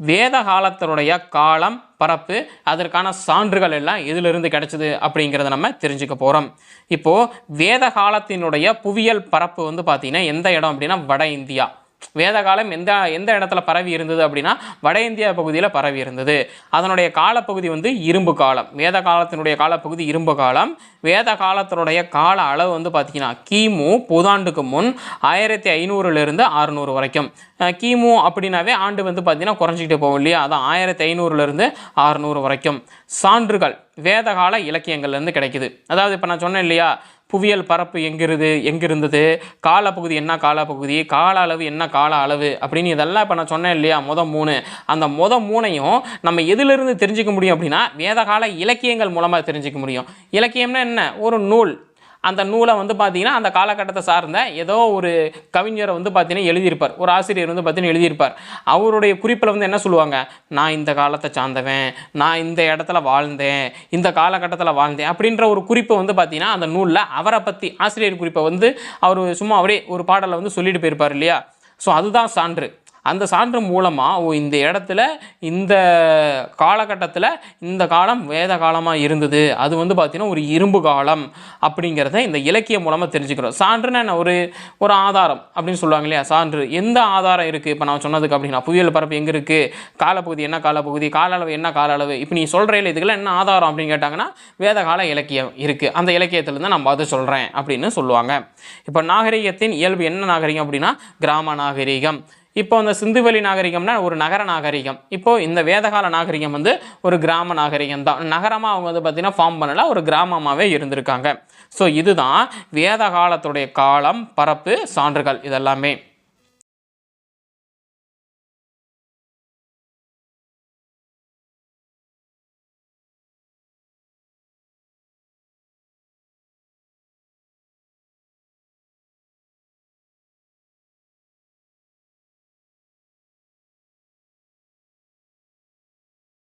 வேத காலத்தினுடைய காலம் பரப்பு அதற்கான சான்றுகள் எல்லாம் எதிலிருந்து கிடைச்சது அப்படிங்கிறத நம்ம தெரிஞ்சுக்க போகிறோம் இப்போது வேத காலத்தினுடைய புவியியல் பரப்பு வந்து பார்த்திங்கன்னா எந்த இடம் அப்படின்னா வட இந்தியா. வேத காலம் எந்த எந்த இடத்துல பரவி இருந்தது அப்படின்னா வட இந்தியா பகுதியில் பரவி இருந்தது. அதனுடைய காலப்பகுதி வந்து இரும்பு காலம். வேத காலத்தினுடைய காலப்பகுதி இரும்பு காலம். வேத காலத்தினுடைய கால அளவு வந்து பார்த்திங்கன்னா கிமு புதாண்டுக்கு முன் ஆயிரத்தி ஐநூறுலேருந்து அறுநூறு வரைக்கும். கிமு அப்படின்னாவே ஆண்டு வந்து பார்த்திங்கன்னா குறைஞ்சிக்கிட்டு போகும் இல்லையா? அதான் ஆயிரத்தி ஐநூறுலேருந்து அறுநூறு வரைக்கும். சான்றுகள் வேதகால இலக்கியங்கள்லேருந்து கிடைக்குது. அதாவது இப்போ நான் சொன்னேன் இல்லையா? புவியியல் பரப்பு எங்கிருது? எங்கிருந்தது? காலப்பகுதி என்ன காலப்பகுதி? கால அளவு என்ன கால அளவு? அப்படின்னு இதெல்லாம் இப்போ நான் சொன்னேன் இல்லையா? முத மூணு. அந்த முத மூணையும் நம்ம எதிலிருந்து தெரிஞ்சுக்க முடியும் அப்படின்னா வேதகால இலக்கியங்கள் மூலமாக தெரிஞ்சுக்க முடியும். இலக்கியம்னா என்ன? ஒரு நூல். அந்த நூலை வந்து பார்த்தீங்கன்னா அந்த காலகட்டத்தை சார்ந்த ஏதோ ஒரு கவிஞரை வந்து பார்த்தீங்கன்னா எழுதியிருப்பார். ஒரு ஆசிரியர் வந்து பார்த்தீங்கன்னா எழுதியிருப்பார். அவருடைய குறிப்பில் வந்து என்ன சொல்லுவாங்க? நான் இந்த காலத்தை சார்ந்தவன். நான் இந்த இடத்துல வாழ்ந்தேன். இந்த காலகட்டத்தில் வாழ்ந்தேன். அப்படின்ற ஒரு குறிப்பை வந்து பார்த்தீங்கன்னா அந்த நூலில் அவரை பற்றி ஆசிரியர் குறிப்பை வந்து அவர் சும்மா அப்படியே ஒரு பாடலை வந்து சொல்லிட்டு போயிருப்பார் இல்லையா? ஸோ அதுதான் சான்று. அந்த சான்று மூலமாக ஓ இந்த இடத்துல இந்த காலகட்டத்தில் இந்த காலம் வேத காலமாக இருந்தது. அது வந்து பார்த்திங்கன்னா ஒரு இரும்பு காலம் அப்படிங்கிறத இந்த இலக்கியம் மூலமாக தெரிஞ்சுக்கிறோம். சான்றுன்னு என்ன? ஒரு ஒரு ஆதாரம் அப்படின்னு சொல்லுவாங்க இல்லையா? சான்று. எந்த ஆதாரம் இருக்குது இப்போ நான் சொன்னதுக்கு அப்படின்னா புயல் பரப்பு எங்கே இருக்குது காலப்பகுதி என்ன காலப்பகுதி? கால அளவு என்ன கால அளவு இப்போ நீ சொல்கிற இல்லை இதுக்கெல்லாம் என்ன ஆதாரம் அப்படின்னு கேட்டாங்கன்னா வேத கால இலக்கியம் இருக்குது அந்த இலக்கியத்துலேருந்து நான் பார்த்து சொல்கிறேன் அப்படின்னு சொல்லுவாங்க. இப்போ நாகரிகத்தின் இயல்பு என்ன நாகரிகம் அப்படின்னா கிராம நாகரிகம். இப்போ அந்த சிந்துவெளி நாகரிகம்னா ஒரு நகர நாகரிகம். இப்போ இந்த வேதகால நாகரிகம் வந்து ஒரு கிராம நாகரிகம் தான். நகரமாக அவங்க வந்து பார்த்திங்கன்னா ஃபார்ம் பண்ணல ஒரு கிராமமாகவே இருந்திருக்காங்க. ஸோ இதுதான் வேத காலத்துடைய காலம் பரப்பு சான்றுகள் இதெல்லாமே.